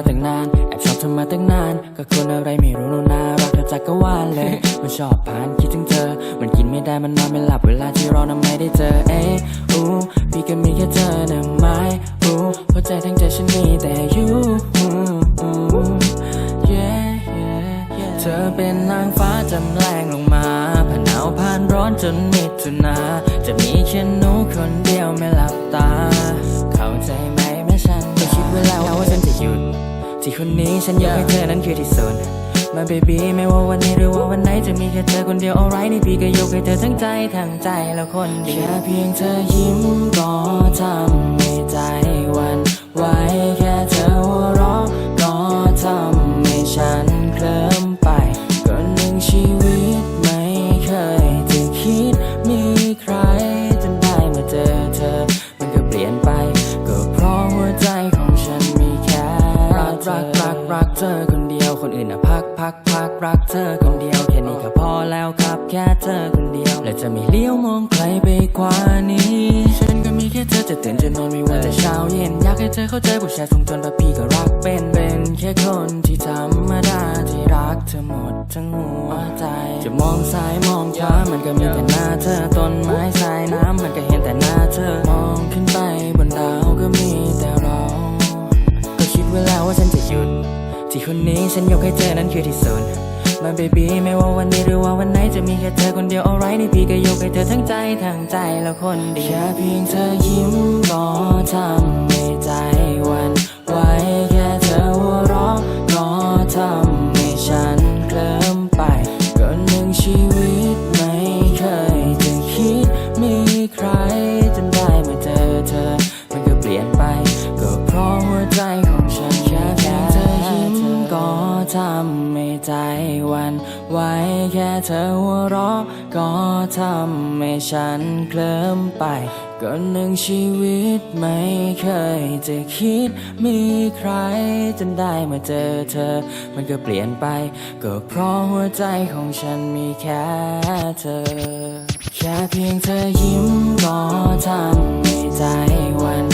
แอบมาตั้งนาน แอบชอบเธอมาตั้งนาน ก็คนอะไรไม่รู้น่ารักเธอจักรวาลเลย มันชอบผ่านคิดถึงเธอ มันกินไม่ได้มันนอนไม่หลับเวลาที่เรานั้นไม่ได้เจอ เอ๊ะอู้พี่ก็มีแค่เธอนะไม่อู้หัวใจทั้งใจฉันมีแต่ you เธอเป็นนางฟ้าจำแรงลงมาผ่านหนาวผ่านร้อนจนมิถุนาจะมีแค่หนูคนเดียวไม่หลับ ที่คนนี้ฉันยกให้เธอนั้นคือที่สุดมาเบบี้ไม่ว่าวันนี้หรือว่าวันไหนจะมีแค่เธอคนเดียว alright นี่พี่ก็ยกให้เธอทั้งใจทั้งใจแล้วคนเดียวแค่เพียงเธอยิ้มก็ทำให้ใจวันไหว รักเธอคนเดียวแค่นี้ก็พอแล้วครับแค่เธอคนเดียว และจะไม่เลี้ยวมองใครไปกว่านี้ ฉันก็มีแค่เธอจะตื่นจะนอนไม่ว่าแต่เช้าเย็นอยากให้เธอเข้าใจผู้ชายทรงจนแบบพี่ก็รักเป็นเป็นแค่คนที่ธรรมดาที่รักเธอหมดทั้งหัวใจ จะมองซ้ายมองขวามันก็มีแต่หน้าเธอต้นไม้สายน้ำมันก็เห็นแต่หน้าเธอมองขึ้นไปบนดาวก็มีแต่เรา ก็คิดไว้แล้วว่าฉันจะหยุดที่คนนี้ฉันยกให้เธอนั้นคือที่สุด มาเบบี้ไม่ว่าวันนี้หรือว่าวันไหนจะมีแค่เธอคนเดียว alright นี่พี่ก็ยกให้เธอทั้งใจทั้งใจแล้วคนเดียวแค่เพียงเธอยิ้มก็ทำให้ใจห ทำให้ใจวันไหวแค่เธอหัวเราะก็ทำให้ฉันเคลิ้มไปก็หนึ่งชีวิตไม่เคยจะคิดมีใครจนได้มาเจอเธอ มันก็เปลี่ยนไป ก็เพราะหัวใจของฉันมีแค่เธอ แค่เพียงเธอยิ้มก็ทำให้ใจวัน